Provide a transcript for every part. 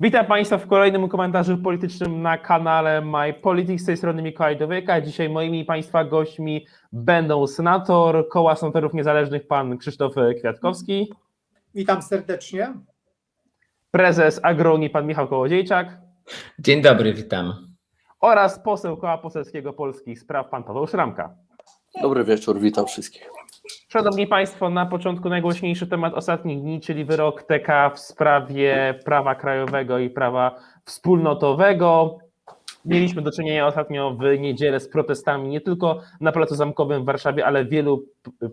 Witam Państwa w kolejnym komentarzu politycznym na kanale My Politics. Z tej strony Mikołaj Dowyka. Dzisiaj moimi Państwa gośćmi będą senator Koła Senatorów Niezależnych pan Krzysztof Kwiatkowski, Witam serdecznie. prezes Agrounii pan Michał Kołodziejczak Dzień dobry, witam. oraz poseł Koła Poselskiego Polskich Spraw pan Paweł Szramka. Dobry wieczór, witam wszystkich. Szanowni Państwo, na początku najgłośniejszy temat ostatnich dni, czyli wyrok TK w sprawie prawa krajowego i prawa wspólnotowego. Mieliśmy do czynienia ostatnio w niedzielę z protestami nie tylko na Placu Zamkowym w Warszawie, ale w wielu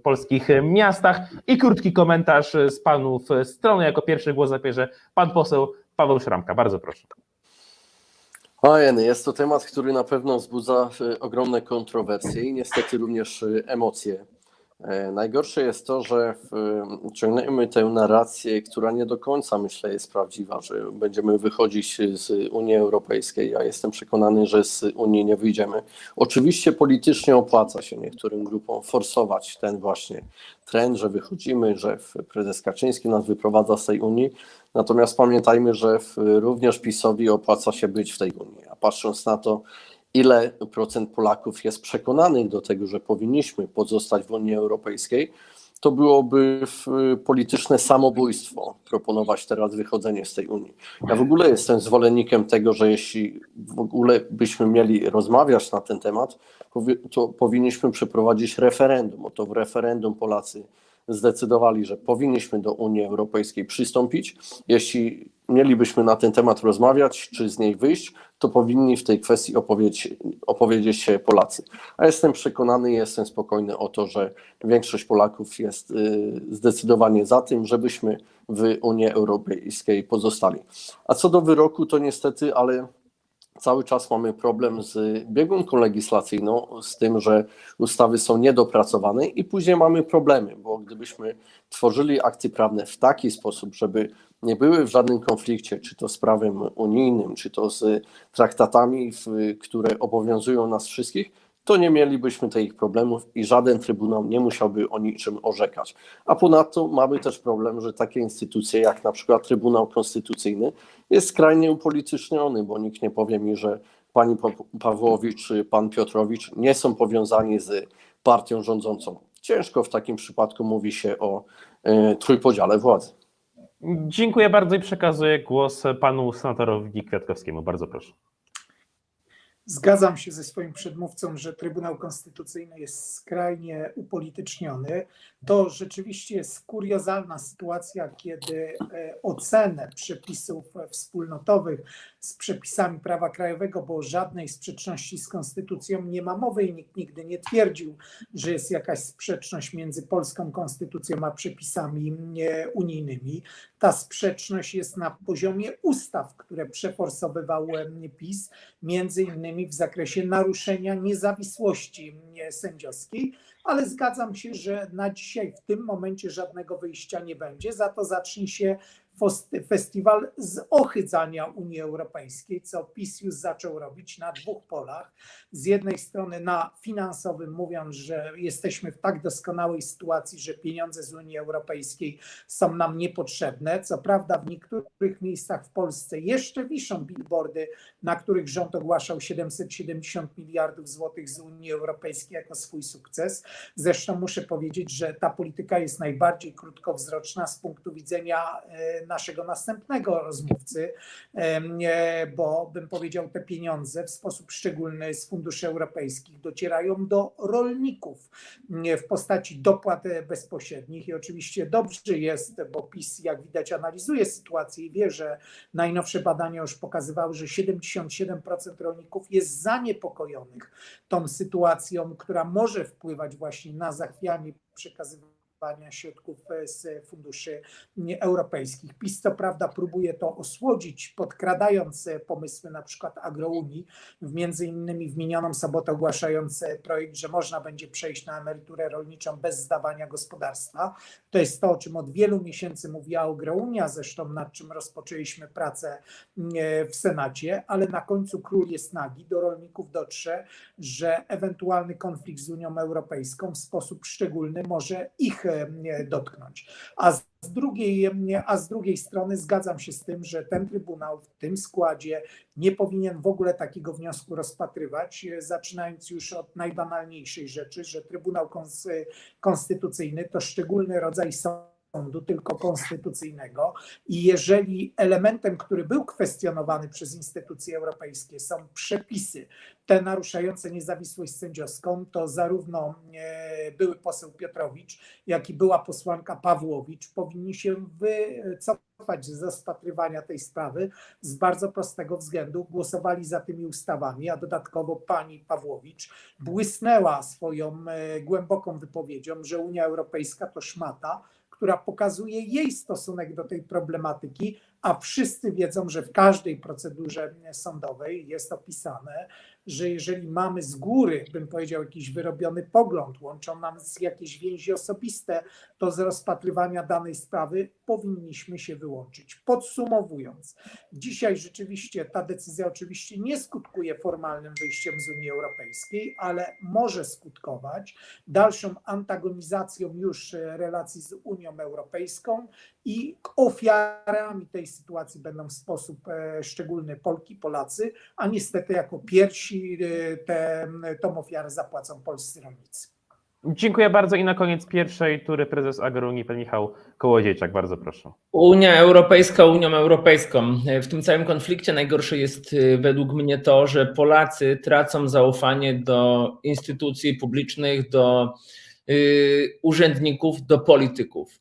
polskich miastach. I krótki komentarz z panów strony. Jako pierwszy głos zabierze pan poseł Paweł Szramka. Bardzo proszę. Ojej, jest to temat, który na pewno wzbudza e, ogromne kontrowersje i niestety również e, emocje. E, Najgorsze jest to, że ciągniemy tę narrację, która nie do końca myślę jest prawdziwa, że będziemy wychodzić z Unii Europejskiej. Ja jestem przekonany, że z Unii nie wyjdziemy. Oczywiście politycznie opłaca się niektórym grupom forsować ten właśnie trend, że wychodzimy, że prezes Kaczyński nas wyprowadza z tej Unii. Natomiast pamiętajmy, że również PiSowi opłaca się być w tej Unii. A patrząc na to, ile procent Polaków jest przekonanych do tego, że powinniśmy pozostać w Unii Europejskiej, to byłoby w, polityczne samobójstwo proponować teraz wychodzenie z tej Unii. Ja w ogóle jestem zwolennikiem tego, że jeśli w ogóle byśmy mieli rozmawiać na ten temat, to powinniśmy przeprowadzić referendum. Oto w referendum Polacy zdecydowali, że powinniśmy do Unii Europejskiej przystąpić. Jeśli mielibyśmy na ten temat rozmawiać, czy z niej wyjść, to powinni w tej kwestii opowiedzieć, opowiedzieć się Polacy. A jestem przekonany, jestem spokojny o to, że większość Polaków jest y, zdecydowanie za tym, żebyśmy w Unii Europejskiej pozostali. A co do wyroku, to niestety, ale cały czas mamy problem z biegunką legislacyjną, z tym, że ustawy są niedopracowane i później mamy problemy, bo gdybyśmy tworzyli akty prawne w taki sposób, żeby nie były w żadnym konflikcie, czy to z prawem unijnym, czy to z traktatami, które obowiązują nas wszystkich, to nie mielibyśmy tych problemów i żaden trybunał nie musiałby o niczym orzekać. A ponadto mamy też problem, że takie instytucje jak na przykład Trybunał Konstytucyjny jest skrajnie upolityczniony, bo nikt nie powie mi, że pani Pa- Pawłowicz czy pan Piotrowicz nie są powiązani z partią rządzącą. Ciężko w takim przypadku mówi się o e, trójpodziale władzy. Dziękuję bardzo i przekazuję głos panu senatorowi Kwiatkowskiemu. Bardzo proszę. Zgadzam się ze swoim przedmówcą, że Trybunał Konstytucyjny jest skrajnie upolityczniony. To rzeczywiście jest kuriozalna sytuacja, kiedy e, ocenę przepisów wspólnotowych z przepisami prawa krajowego, bo żadnej sprzeczności z konstytucją nie ma mowy i nikt nigdy nie twierdził, że jest jakaś sprzeczność między polską konstytucją a przepisami e, unijnymi. Ta sprzeczność jest na poziomie ustaw, które przeforsowywał PiS, między innymi w zakresie naruszenia niezawisłości sędziowskiej, ale zgadzam się, że na dzisiaj w tym momencie żadnego wyjścia nie będzie. Za to zacznie się festiwal zohydzania Unii Europejskiej, co PiS już zaczął robić na dwóch polach. Z jednej strony na finansowym, mówiąc, że jesteśmy w tak doskonałej sytuacji, że pieniądze z Unii Europejskiej są nam niepotrzebne. Co prawda w niektórych miejscach w Polsce jeszcze wiszą billboardy, na których rząd ogłaszał 770 miliardów złotych z Unii Europejskiej jako swój sukces. Zresztą muszę powiedzieć, że ta polityka jest najbardziej krótkowzroczna z punktu widzenia e, naszego następnego rozmówcy, bo bym powiedział, te pieniądze w sposób szczególny z funduszy europejskich docierają do rolników w postaci dopłat bezpośrednich. I oczywiście dobrze jest, bo PiS jak widać analizuje sytuację i wie, że najnowsze badania już pokazywały, że 77% rolników jest zaniepokojonych tą sytuacją, która może wpływać właśnie na zachwianie przekazywania środków e, z funduszy nie, europejskich. PiS co prawda próbuje to osłodzić, podkradając e, pomysły na przykład agrounii, między innymi w minioną sobotę ogłaszając e, projekt, że można będzie przejść na emeryturę rolniczą bez zdawania gospodarstwa. To jest to, o czym od wielu miesięcy mówiła Agrounia, zresztą nad czym rozpoczęliśmy pracę e, w Senacie, ale na końcu król jest nagi, do rolników dotrze, że ewentualny konflikt z Unią Europejską w sposób szczególny może ich dotknąć. A z drugiej, a z drugiej strony zgadzam się z tym, że ten Trybunał w tym składzie nie powinien w ogóle takiego wniosku rozpatrywać, e, zaczynając już od najbanalniejszej rzeczy, że Trybunał Kons- Konstytucyjny to szczególny rodzaj sądu, tylko konstytucyjnego. I jeżeli elementem, który był kwestionowany przez instytucje europejskie, są przepisy te naruszające niezawisłość sędziowską, to zarówno e, były poseł Piotrowicz, jak i była posłanka Pawłowicz powinni się wycofać z rozpatrywania tej sprawy z bardzo prostego względu. Głosowali za tymi ustawami, a dodatkowo pani Pawłowicz błysnęła swoją e, głęboką wypowiedzią, że Unia Europejska to szmata, która pokazuje jej stosunek do tej problematyki, a wszyscy wiedzą, że w każdej procedurze sądowej jest opisane, że jeżeli mamy z góry, bym powiedział, jakiś wyrobiony pogląd, łączą nas jakieś więzi osobiste, to z rozpatrywania danej sprawy powinniśmy się wyłączyć. Podsumowując, dzisiaj rzeczywiście ta decyzja oczywiście nie skutkuje formalnym wyjściem z Unii Europejskiej, ale może skutkować dalszą antagonizacją już e, relacji z Unią Europejską i ofiarami tej sytuacji będą w sposób e, szczególny Polki, Polacy, a niestety jako pierwsi e, tę tą ofiarę zapłacą polscy rolnicy. Dziękuję bardzo i na koniec pierwszej tury prezes Agrunii, pan Michał Kołodziejczak, bardzo proszę. Unia Europejska Unią Europejską. W tym całym konflikcie najgorsze jest y, według mnie to, że Polacy tracą zaufanie do instytucji publicznych, do y, urzędników, do polityków.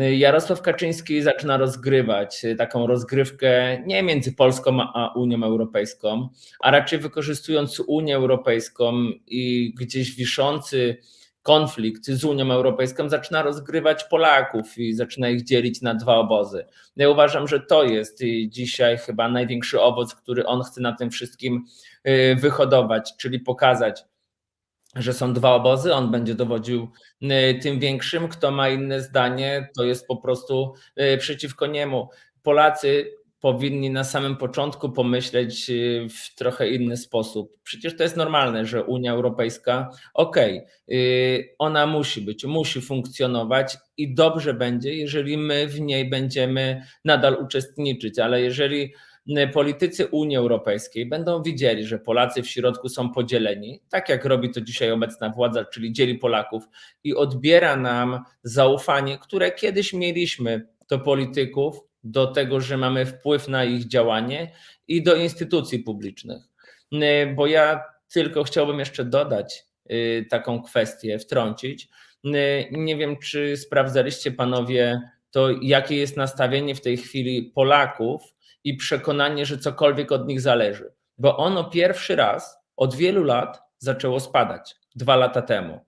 Y, Jarosław Kaczyński zaczyna rozgrywać y, taką rozgrywkę nie między Polską a Unią Europejską, a raczej wykorzystując Unię Europejską i gdzieś wiszący konflikt z Unią Europejską zaczyna rozgrywać Polaków i zaczyna ich dzielić na dwa obozy. Ja uważam, że to jest y, dzisiaj chyba największy owoc, który on chce na tym wszystkim y, wyhodować, czyli pokazać, że są dwa obozy, on będzie dowodził y, tym większym, kto ma inne zdanie, to jest po prostu przeciwko niemu. Polacy powinni na samym początku pomyśleć y, w trochę inny sposób. Przecież to jest normalne, że Unia Europejska, okej, okay, ona musi być, musi funkcjonować i dobrze będzie, jeżeli my w niej będziemy nadal uczestniczyć, ale jeżeli politycy Unii Europejskiej będą widzieli, że Polacy w środku są podzieleni, tak jak robi to dzisiaj obecna władza, czyli dzieli Polaków i odbiera nam zaufanie, które kiedyś mieliśmy do polityków, do tego, że mamy wpływ na ich działanie i do instytucji publicznych. Bo ja tylko chciałbym jeszcze dodać taką kwestię, wtrącić. Nie wiem, czy sprawdzaliście panowie to, jakie jest nastawienie w tej chwili Polaków i przekonanie, że cokolwiek od nich zależy. Bo ono pierwszy raz od wielu lat zaczęło spadać, dwa lata temu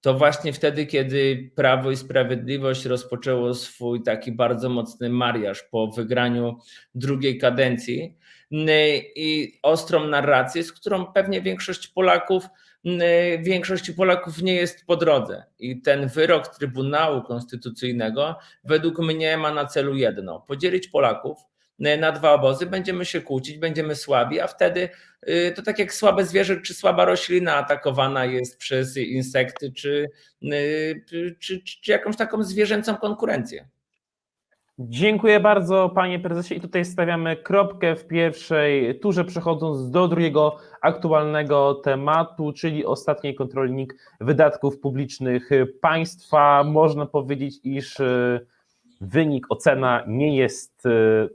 to właśnie wtedy, kiedy Prawo i Sprawiedliwość rozpoczęło swój taki bardzo mocny mariaż po wygraniu drugiej kadencji i ostrą narrację, z którą pewnie większość Polaków, większości Polaków nie jest po drodze. I ten wyrok Trybunału Konstytucyjnego według mnie ma na celu jedno: podzielić Polaków na dwa obozy, będziemy się kłócić, będziemy słabi, a wtedy to tak jak słabe zwierzę czy słaba roślina atakowana jest przez insekty czy, czy, czy jakąś taką zwierzęcą konkurencję. Dziękuję bardzo panie prezesie i tutaj stawiamy kropkę w pierwszej turze, przechodząc do drugiego aktualnego tematu, czyli ostatniej kontrolnik wydatków publicznych państwa. Można powiedzieć, iż wynik, ocena nie jest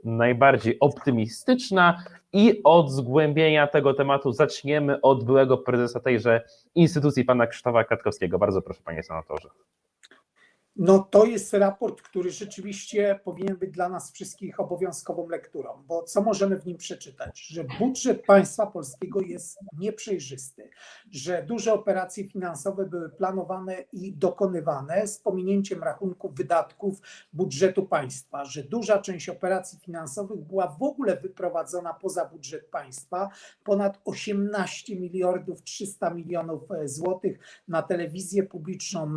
najbardziej optymistyczna i od zgłębienia tego tematu zaczniemy od byłego prezesa tejże instytucji, pana Krzysztofa Kratkowskiego. Bardzo proszę, panie senatorze. No to jest raport, który rzeczywiście powinien być dla nas wszystkich obowiązkową lekturą, bo co możemy w nim przeczytać? Że budżet państwa polskiego jest nieprzejrzysty, że duże operacje finansowe były planowane i dokonywane z pominięciem rachunków wydatków budżetu państwa, że duża część operacji finansowych była w ogóle wyprowadzona poza budżet państwa, ponad 18 miliardów 300 milionów złotych na telewizję publiczną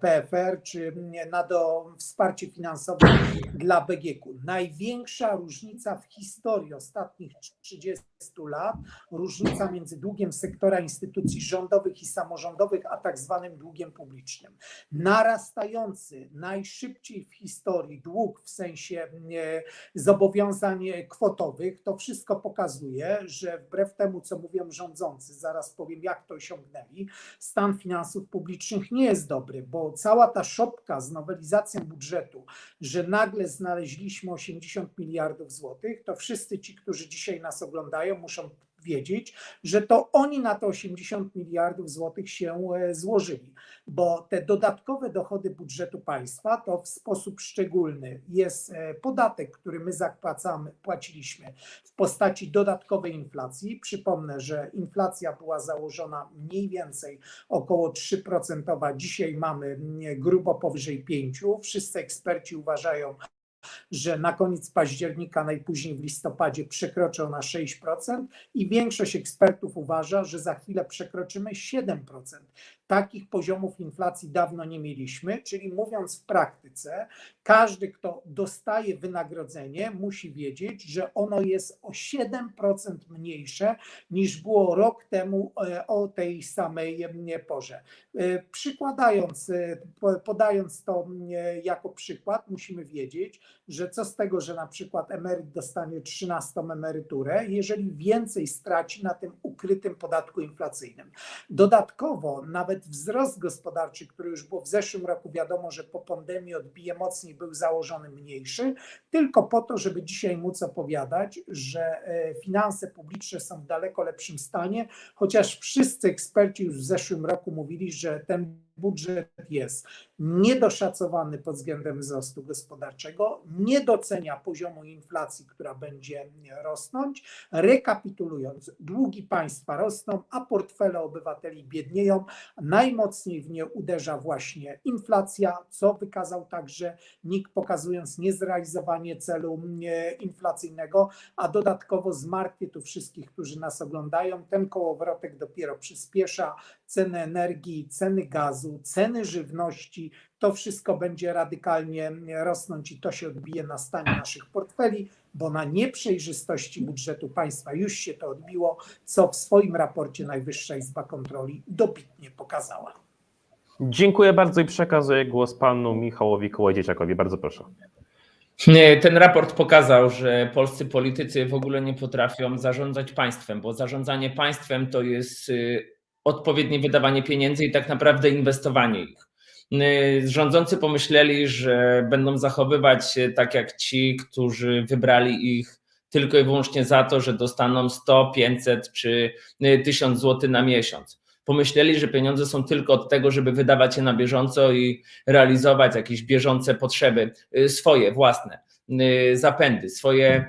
PFR czy na do wsparcie finansowe dla BGK-u. Największa różnica w historii ostatnich 30 lat, różnica między długiem sektora instytucji rządowych i samorządowych, a tak zwanym długiem publicznym. Narastający najszybciej w historii dług w sensie zobowiązań kwotowych, to wszystko pokazuje, że wbrew temu, co mówią rządzący, zaraz powiem, jak to osiągnęli, stan finansów publicznych nie jest dobry, bo cała ta szopka z nowelizacją budżetu, że nagle znaleźliśmy 80 miliardów złotych, to wszyscy ci, którzy dzisiaj nas oglądają, muszą wiedzieć, że to oni na te 80 miliardów złotych się e, złożyli, bo te dodatkowe dochody budżetu państwa to w sposób szczególny jest e, podatek, który my zapłacamy, płaciliśmy w postaci dodatkowej inflacji. Przypomnę, że inflacja była założona mniej więcej około 3%, dzisiaj mamy mm, grubo powyżej 5%. Wszyscy eksperci uważają, że na koniec października, najpóźniej w listopadzie przekroczą na 6% i większość ekspertów uważa, że za chwilę przekroczymy 7%. Takich poziomów inflacji dawno nie mieliśmy, czyli mówiąc w praktyce, każdy, kto dostaje wynagrodzenie, musi wiedzieć, że ono jest o 7% mniejsze niż było rok temu e, o tej samej porze. E, Przykładając, e, po- podając to jako przykład, musimy wiedzieć, że co z tego, że na przykład emeryt dostanie 13 emeryturę, jeżeli więcej straci na tym ukrytym podatku inflacyjnym. Dodatkowo nawet wzrost gospodarczy, który już było w zeszłym roku, wiadomo, że po pandemii odbije mocniej, był założony mniejszy, tylko po to, żeby dzisiaj móc opowiadać, że e, finanse publiczne są w daleko lepszym stanie, chociaż wszyscy eksperci już w zeszłym roku mówili, że ten budżet jest niedoszacowany pod względem wzrostu gospodarczego, nie docenia poziomu inflacji, która będzie rosnąć. Rekapitulując, długi państwa rosną, a portfele obywateli biednieją. Najmocniej w nie uderza właśnie inflacja, co wykazał także NIK, pokazując niezrealizowanie celu inflacyjnego, a dodatkowo zmartwię tu wszystkich, którzy nas oglądają. Ten kołowrotek dopiero przyspiesza ceny energii, ceny gazu, ceny żywności. To wszystko będzie radykalnie rosnąć i to się odbije na stanie naszych portfeli, bo na nieprzejrzystości budżetu państwa już się to odbiło, co w swoim raporcie Najwyższa Izba Kontroli dobitnie pokazała. Dziękuję bardzo i przekazuję głos panu Michałowi Kołodziejczakowi. Bardzo proszę. Ten raport pokazał, że polscy politycy w ogóle nie potrafią zarządzać państwem, bo zarządzanie państwem to jest y, odpowiednie wydawanie pieniędzy i tak naprawdę inwestowanie ich. Y, Rządzący pomyśleli, że będą zachowywać się tak jak ci, którzy wybrali ich tylko i wyłącznie za to, że dostaną 100, 500 czy y, 1000 zł na miesiąc. Pomyśleli, że pieniądze są tylko od tego, żeby wydawać je na bieżąco i realizować jakieś bieżące potrzeby, y, swoje własne y, zapędy, swoje,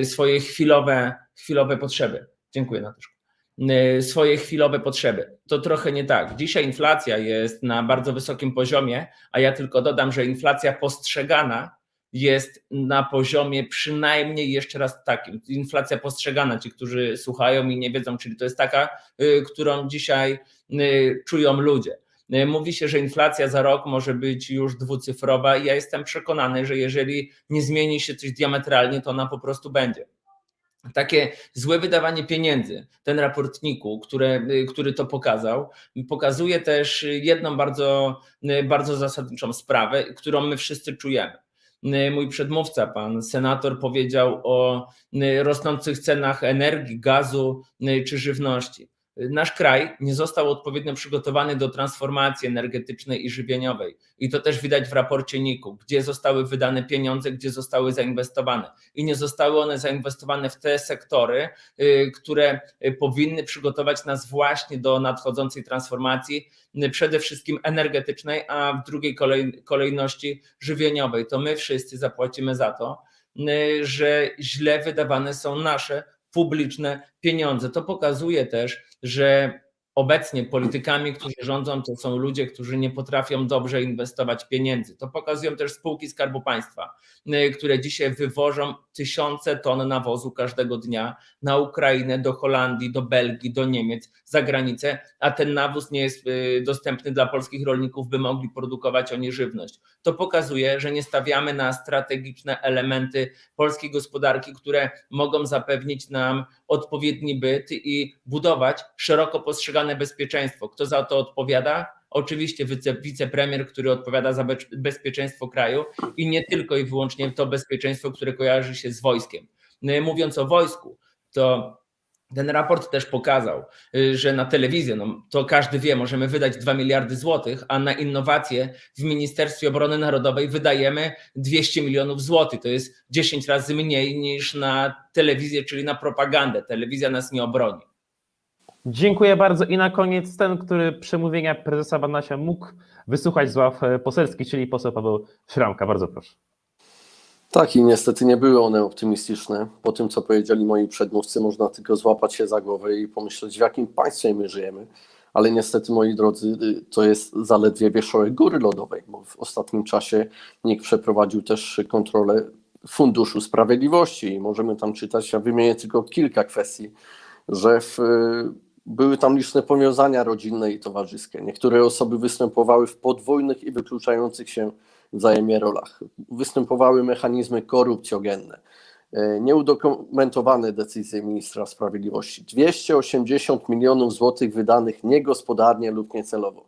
y, swoje chwilowe, chwilowe potrzeby. Dziękuję Natuszku. Y, Swoje chwilowe potrzeby. To trochę nie tak. Dzisiaj inflacja jest na bardzo wysokim poziomie, a ja tylko dodam, że inflacja postrzegana jest na poziomie przynajmniej jeszcze raz takim. Inflacja postrzegana, ci, którzy słuchają i nie wiedzą, czyli to jest taka, y, którą dzisiaj y, czują ludzie. Mówi się, że inflacja za rok może być już dwucyfrowa, i ja jestem przekonany, że jeżeli nie zmieni się coś diametralnie, to ona po prostu będzie. Takie złe wydawanie pieniędzy, ten raportniku, które, który to pokazał, pokazuje też jedną bardzo, bardzo zasadniczą sprawę, którą my wszyscy czujemy. Mój przedmówca, pan senator, powiedział o rosnących cenach energii, gazu czy żywności. Nasz kraj nie został odpowiednio przygotowany do transformacji energetycznej i żywieniowej. I to też widać w raporcie NIK-u, gdzie zostały wydane pieniądze, gdzie zostały zainwestowane. I nie zostały one zainwestowane w te sektory, y, które powinny przygotować nas właśnie do nadchodzącej transformacji, y, przede wszystkim energetycznej, a w drugiej kolej, kolejności żywieniowej. To my wszyscy zapłacimy za to, y, że źle wydawane są nasze publiczne pieniądze. To pokazuje też, że obecnie politykami, którzy rządzą, to są ludzie, którzy nie potrafią dobrze inwestować pieniędzy. To pokazują też spółki Skarbu Państwa, y, które dzisiaj wywożą tysiące ton nawozu każdego dnia na Ukrainę, do Holandii, do Belgii, do Niemiec, za granicę, a ten nawóz nie jest y, dostępny dla polskich rolników, by mogli produkować oni żywność. To pokazuje, że nie stawiamy na strategiczne elementy polskiej gospodarki, które mogą zapewnić nam odpowiedni byt i budować szeroko postrzegane bezpieczeństwo. Kto za to odpowiada? Oczywiście wice, wicepremier, który odpowiada za be- bezpieczeństwo kraju i nie tylko i wyłącznie to bezpieczeństwo, które kojarzy się z wojskiem. I Mówiąc o wojsku, to ten raport też pokazał, y, że na telewizję, no to każdy wie, możemy wydać 2 miliardy złotych, a na innowacje w Ministerstwie Obrony Narodowej wydajemy 200 milionów złotych. To jest 10 razy mniej niż na telewizję, czyli na propagandę. Telewizja nas nie obroni. Dziękuję bardzo. I na koniec ten, który przemówienia prezesa Banasia mógł wysłuchać z ław e, poselskich, czyli poseł Paweł Szramka. Bardzo proszę. Tak, i niestety nie były one optymistyczne. Po tym, co powiedzieli moi przedmówcy, można tylko złapać się za głowę i pomyśleć, w jakim państwie my żyjemy. Ale niestety, moi drodzy, y, to jest zaledwie wierzchołek góry lodowej, bo w ostatnim czasie NIK przeprowadził też kontrolę Funduszu Sprawiedliwości i możemy tam czytać, ja wymienię tylko kilka kwestii, że w, y, były tam liczne powiązania rodzinne i towarzyskie. Niektóre osoby występowały w podwójnych i wykluczających się wzajemnie rolach. Występowały mechanizmy korupcjogenne, e, nieudokumentowane decyzje ministra sprawiedliwości, 280 milionów złotych wydanych niegospodarnie lub niecelowo.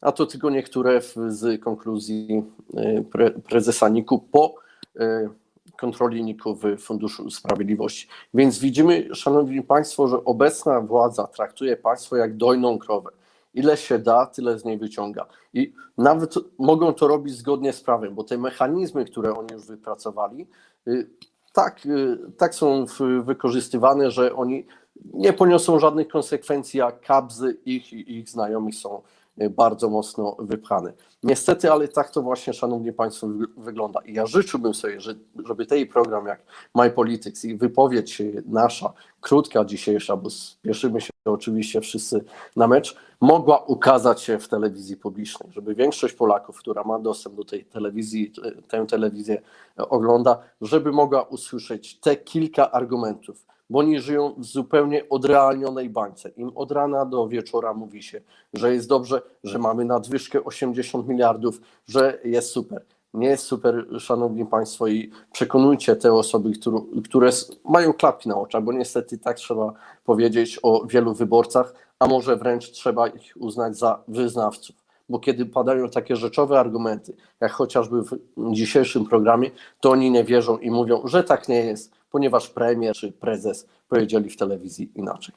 A to tylko niektóre z konkluzji e, pre, prezesa NIK-u po e, kontroli NIK-u w Funduszu Sprawiedliwości. Więc widzimy, Szanowni Państwo, że obecna władza traktuje państwo jak dojną krowę. Ile się da, tyle z niej wyciąga. I nawet mogą to robić zgodnie z prawem, bo te mechanizmy, które oni już wypracowali, y, tak, y, tak są wykorzystywane, że oni nie poniosą żadnych konsekwencji, a kabzy ich i ich są bardzo mocno wypchane. Niestety, ale tak to właśnie, Szanowni Państwo, wy- wygląda. I ja życzyłbym sobie, że, żeby tej program jak My Politics i wypowiedź y, nasza, krótka dzisiejsza, bo spieszymy się oczywiście wszyscy na mecz, mogła ukazać się w telewizji publicznej, żeby większość Polaków, która ma dostęp do tej telewizji, t- tę telewizję ogląda, żeby mogła usłyszeć te kilka argumentów, bo oni żyją w zupełnie odrealnionej bańce. Im od rana do wieczora mówi się, że jest dobrze, że mamy nadwyżkę 80 miliardów, że jest super. Nie jest super, szanowni państwo, i przekonujcie te osoby, które, które mają klapki na oczach, bo niestety tak trzeba powiedzieć o wielu wyborcach, a może wręcz trzeba ich uznać za wyznawców. Bo kiedy padają takie rzeczowe argumenty, jak chociażby w dzisiejszym programie, to oni nie wierzą i mówią, że tak nie jest, ponieważ premier czy prezes powiedzieli w telewizji inaczej.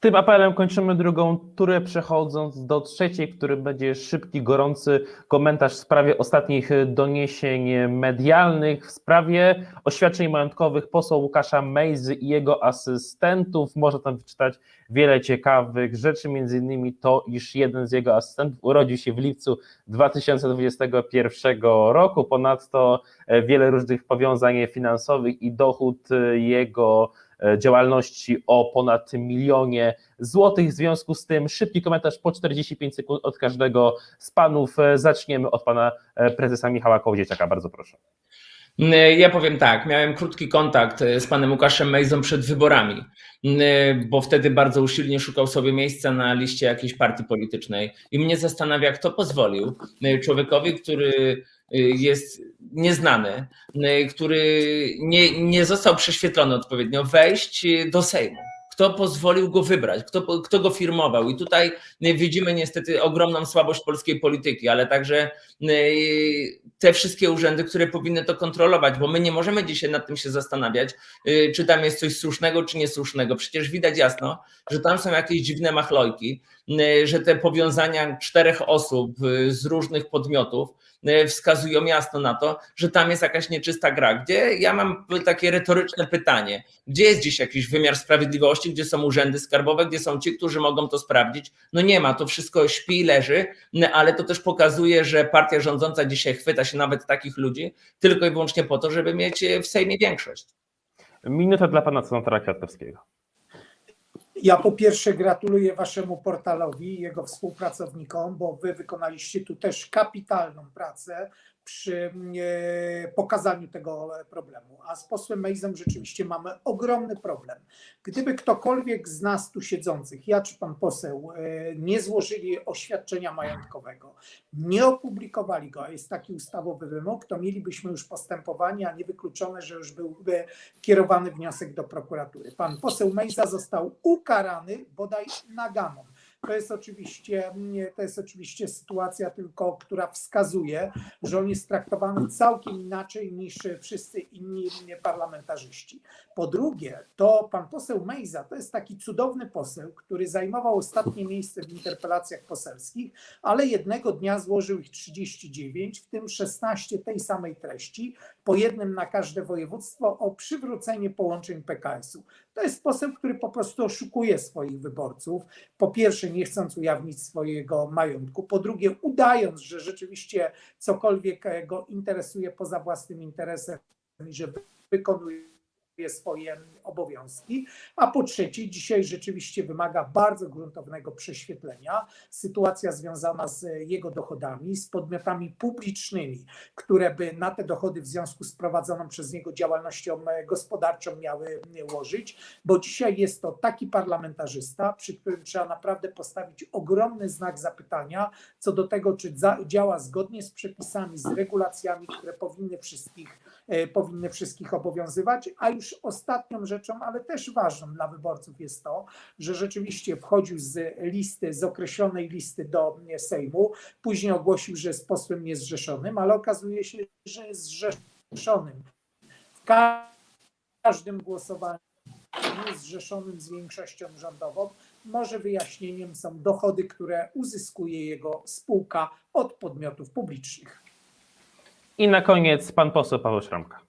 Tym apelem kończymy drugą turę, przechodząc do trzeciej, który będzie szybki, gorący komentarz w sprawie ostatnich doniesień medialnych, w sprawie oświadczeń majątkowych posła Łukasza Mejzy i jego asystentów. Można tam wyczytać wiele ciekawych rzeczy, między innymi to, iż jeden z jego asystentów urodził się w lipcu 2021 roku. Ponadto wiele różnych powiązań finansowych i dochód jego działalności o ponad milionie złotych. W związku z tym szybki komentarz po 45 sekund od każdego z panów. E, Zaczniemy od pana e, prezesa Michała Kołodziejczaka. Bardzo proszę. Ja powiem tak, miałem krótki kontakt z panem Łukaszem Mejzą przed wyborami, bo wtedy bardzo usilnie szukał sobie miejsca na liście jakiejś partii politycznej i mnie zastanawia, kto pozwolił człowiekowi, który jest nieznany, który nie, nie został prześwietlony odpowiednio, wejść do Sejmu. Kto pozwolił go wybrać, kto, kto go firmował. I tutaj widzimy niestety ogromną słabość polskiej polityki, ale także te wszystkie urzędy, które powinny to kontrolować, bo my nie możemy dzisiaj nad tym się zastanawiać, y, czy tam jest coś słusznego, czy niesłusznego. Przecież widać jasno, że tam są jakieś dziwne machlojki, y, że te powiązania czterech osób y, z różnych podmiotów wskazują jasno na to, że tam jest jakaś nieczysta gra. Gdzie ja mam takie retoryczne pytanie, gdzie jest dziś jakiś wymiar sprawiedliwości, gdzie są urzędy skarbowe, gdzie są ci, którzy mogą to sprawdzić? No nie ma, to wszystko śpi, leży, ale to też pokazuje, że partia rządząca dzisiaj chwyta się nawet takich ludzi tylko i wyłącznie po to, żeby mieć w Sejmie większość. Minuta dla pana senatora Kwiatkowskiego. Ja po pierwsze gratuluję waszemu portalowi i jego współpracownikom, bo wy wykonaliście tu też kapitalną pracę przy e, pokazaniu tego problemu. A z posłem Mejzem rzeczywiście mamy ogromny problem. Gdyby ktokolwiek z nas tu siedzących, ja czy pan poseł, e, nie złożyli oświadczenia majątkowego, nie opublikowali go, a jest taki ustawowy wymóg, to mielibyśmy już postępowanie, a niewykluczone, że już byłby kierowany wniosek do prokuratury. Pan poseł Mejza został ukarany bodaj nagamą. To jest oczywiście, to jest oczywiście sytuacja tylko, która wskazuje, że on jest traktowany całkiem inaczej niż wszyscy inni parlamentarzyści. Po drugie, to pan poseł Mejza to jest taki cudowny poseł, który zajmował ostatnie miejsce w interpelacjach poselskich, ale jednego dnia złożył ich 39, w tym 16 tej samej treści, po jednym na każde województwo o przywrócenie połączeń PKS-u. To jest poseł, który po prostu oszukuje swoich wyborców. Po pierwsze, nie chcąc ujawnić swojego majątku, po drugie, udając, że rzeczywiście cokolwiek go interesuje poza własnym interesem i że wykonuje swoje obowiązki, a po trzecie, dzisiaj rzeczywiście wymaga bardzo gruntownego prześwietlenia. Sytuacja związana z jego dochodami, z podmiotami publicznymi, które by na te dochody w związku z prowadzoną przez niego działalnością gospodarczą miały łożyć, bo dzisiaj jest to taki parlamentarzysta, przy którym trzeba naprawdę postawić ogromny znak zapytania co do tego, czy działa zgodnie z przepisami, z regulacjami, które powinny wszystkich, e, powinny wszystkich obowiązywać, a już ostatnią rzeczą, ale też ważną dla wyborców jest to, że rzeczywiście wchodził z listy, z określonej listy do Sejmu, później ogłosił, że jest posłem niezrzeszonym, ale okazuje się, że jest zrzeszonym. W każdym głosowaniu niezrzeszonym z większością rządową, może wyjaśnieniem są dochody, które uzyskuje jego spółka od podmiotów publicznych. I na koniec pan poseł Paweł Szramka.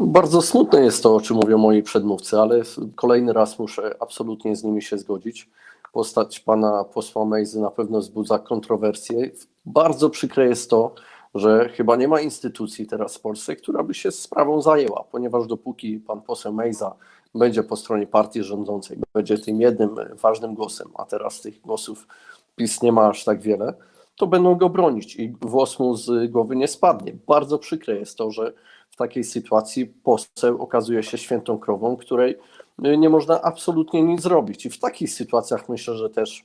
Bardzo smutne jest to, o czym mówią moi przedmówcy, ale kolejny raz muszę absolutnie z nimi się zgodzić. Postać pana posła Mejzy na pewno wzbudza kontrowersje. Bardzo przykre jest to, że chyba nie ma instytucji teraz w Polsce, która by się sprawą zajęła, ponieważ dopóki pan poseł Mejza będzie po stronie partii rządzącej, będzie tym jednym ważnym głosem, a teraz tych głosów PiS nie ma aż tak wiele, to będą go bronić i włos mu z głowy nie spadnie. Bardzo przykre jest to, że w takiej sytuacji poseł okazuje się świętą krową, której nie można absolutnie nic zrobić. I w takich sytuacjach myślę, że też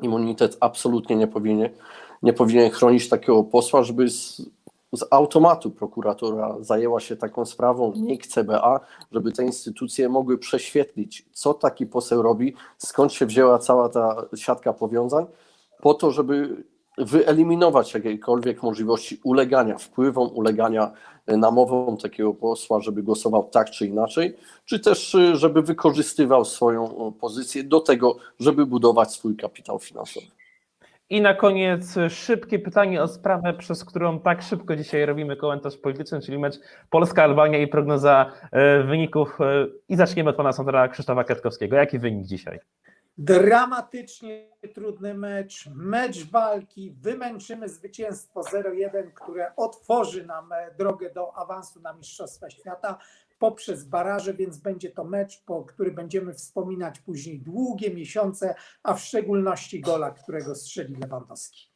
immunitet absolutnie nie powinien, nie powinien chronić takiego posła, żeby z, z automatu prokuratura zajęła się taką sprawą, NIK, CBA, żeby te instytucje mogły prześwietlić, co taki poseł robi, skąd się wzięła cała ta siatka powiązań, po to, żeby wyeliminować jakiekolwiek możliwości ulegania wpływom, ulegania namowom takiego posła, żeby głosował tak czy inaczej, czy też żeby wykorzystywał swoją pozycję do tego, żeby budować swój kapitał finansowy. I na koniec szybkie pytanie o sprawę, przez którą tak szybko dzisiaj robimy komentarz polityczny, czyli mecz Polska-Albania i prognoza e, wyników. E, I zaczniemy od pana senatora Krzysztofa Kwiatkowskiego. Jaki wynik dzisiaj? Dramatycznie trudny mecz, mecz walki, wymęczymy zwycięstwo 0-1, które otworzy nam drogę do awansu na Mistrzostwa Świata poprzez baraże, więc będzie to mecz, po który będziemy wspominać później długie miesiące, a w szczególności gola, którego strzeli Lewandowski.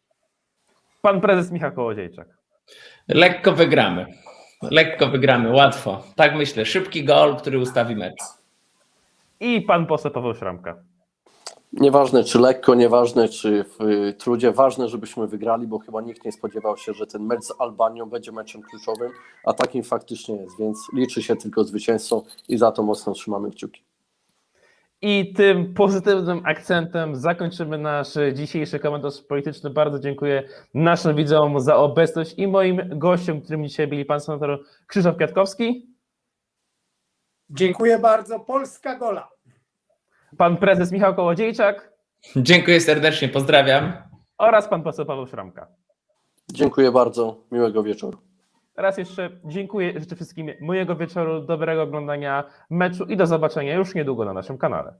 Pan prezes Michał Kołodziejczak. Lekko wygramy. Lekko wygramy, łatwo. Tak myślę. Szybki gol, który ustawi mecz. I pan poseł Paweł Szramka. Nieważne czy lekko, nieważne czy w trudzie, ważne, żebyśmy wygrali, bo chyba nikt nie spodziewał się, że ten mecz z Albanią będzie meczem kluczowym, a takim faktycznie jest, więc liczy się tylko zwycięstwo i za to mocno trzymamy kciuki. I tym pozytywnym akcentem zakończymy nasz dzisiejszy komentarz polityczny. Bardzo dziękuję naszym widzom za obecność i moim gościom, którym dzisiaj byli pan senator Krzysztof Kwiatkowski, Dziękuję bardzo. Polska gola. Pan prezes Michał Kołodziejczak Dziękuję serdecznie, pozdrawiam. oraz pan poseł Paweł Szramka. Dziękuję bardzo, miłego wieczoru. Raz jeszcze dziękuję, życzę wszystkim miłego wieczoru, dobrego oglądania meczu i do zobaczenia już niedługo na naszym kanale.